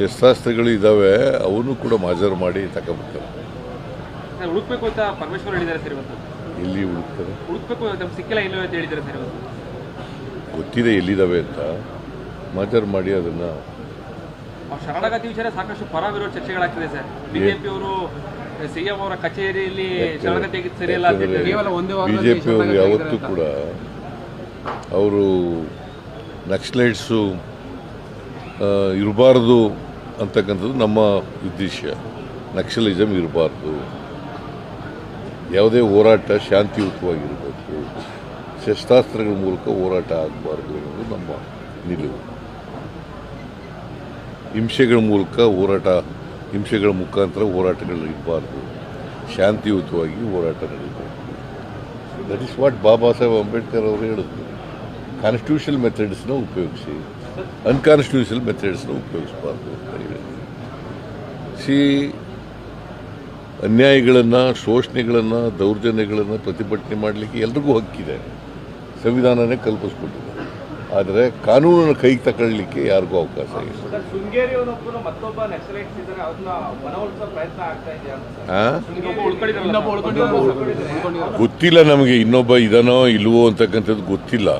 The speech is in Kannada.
ಶಸ್ತ್ರಾಸ್ತ್ರಗಳು ಇದ್ದಾವೆ ಅವನು ಕೂಡ ಮಾಜರ್ ಮಾಡಿ ತಗೋಬೇಕು. ಹುಡುಕ್ಬೇಕು ಅಂತ ಪರಮೇಶ್ವರ್ ಹೇಳಿದ್ದಾರೆ ಸರ್ ಇವತ್ತು. ಎಲ್ಲಿ ಹುಡುಕ್ತಾರೆ? ಹುಡುಕ್ಬೇಕು ನಮ್ಗೆ ಸಿಕ್ಕಿಲ್ಲ ಇಲ್ಲ ಅಂತ ಹೇಳಿದ್ದಾರೆ ಸರ್ ಇವತ್ತು. ಗೊತ್ತಿದೆ ಎಲ್ಲಿದ್ದಾವೆ ಅಂತ. ಮಾಜರ್ ಮಾಡಿ ಅದನ್ನು. ಅವ್ರ ಶರಣಾಗತಿ ವಿಚಾರ ಸಾಕಷ್ಟು ಪರ ವಿರೋಧ ಚರ್ಚೆಗಳಾಗ್ತಿದೆ ಸರ್. ಬಿಜೆಪಿ ಅವರು ಸಿಎಂ ಅವರ ಕಚೇರಿಯಲ್ಲಿ ಶರಣಾಗತಿ ಬಿಜೆಪಿ ಸರಿಯಲ್ಲ ಕೇವಲ ಒಂದೇ ಬಿ ವಾರದಲ್ಲಿ ಜೆ ಪಿಯವರು ಶರಣಾಗತಿ ಯಾವತ್ತೂ ಕೂಡ ಅವರು ನಕ್ಸಲೈಟ್ಸು ಇರಬಾರ್ದು ಅಂತಕ್ಕಂಥದ್ದು ನಮ್ಮ ಉದ್ದೇಶ. ನಕ್ಸಲಿಸಮ್ ಇರಬಾರ್ದು. ಯಾವುದೇ ಹೋರಾಟ ಶಾಂತಿಯುತವಾಗಿರಬೇಕು. ಶಸ್ತ್ರಾಸ್ತ್ರಗಳ ಮೂಲಕ ಹೋರಾಟ ಆಗಬಾರ್ದು ಅನ್ನೋದು ನಮ್ಮ ನಿಲುವು. ಹಿಂಸೆಗಳ ಮೂಲಕ ಹೋರಾಟ, ಹಿಂಸೆಗಳ ಮುಖಾಂತರ ಹೋರಾಟಗಳು ಇರಬಾರ್ದು. ಶಾಂತಿಯುತವಾಗಿ ಹೋರಾಟ ನಡೀಬೇಕು. That is what Baba Saheb Ambedkar ಅವರು ಹೇಳಿದ್ರು. ಕಾನ್ಸ್ಟಿಟ್ಯೂಷನಲ್ ಮೆಥಡ್ಸ್ನ ಉಪಯೋಗಿಸಿ. ಅನ್ಕಾನ್ಸ್ಟಿಟ್ಯೂಷನಲ್ ಮೆಥಡ್ಸ್ನ ಉಪಯೋಗಿಸಬಾರ್ದು ಅಂತ ಹೇಳಿದ್ರು ಸಿ ಅನ್ಯಾಯಗಳನ್ನು ಶೋಷಣೆಗಳನ್ನು ದೌರ್ಜನ್ಯಗಳನ್ನು ಪ್ರತಿಭಟನೆ ಮಾಡಲಿಕ್ಕೆ ಎಲ್ರಿಗೂ ಹಕ್ಕಿದೆ. ಸಂವಿಧಾನನೇ ಕಲ್ಪಿಸ್ಕೊಟ್ಟಿದೆ. ಆದರೆ ಕಾನೂನನ್ನು ಕೈಗೆ ತಗೊಳ್ಳಿಕ್ಕೆ ಯಾರಿಗೂ ಅವಕಾಶ ಇಲ್ಲ. ಗೊತ್ತಿಲ್ಲ ನಮಗೆ ಇನ್ನೊಬ್ಬ ಇದನೋ ಇಲ್ವೋ ಅಂತಕ್ಕಂಥದ್ದು ಗೊತ್ತಿಲ್ಲ.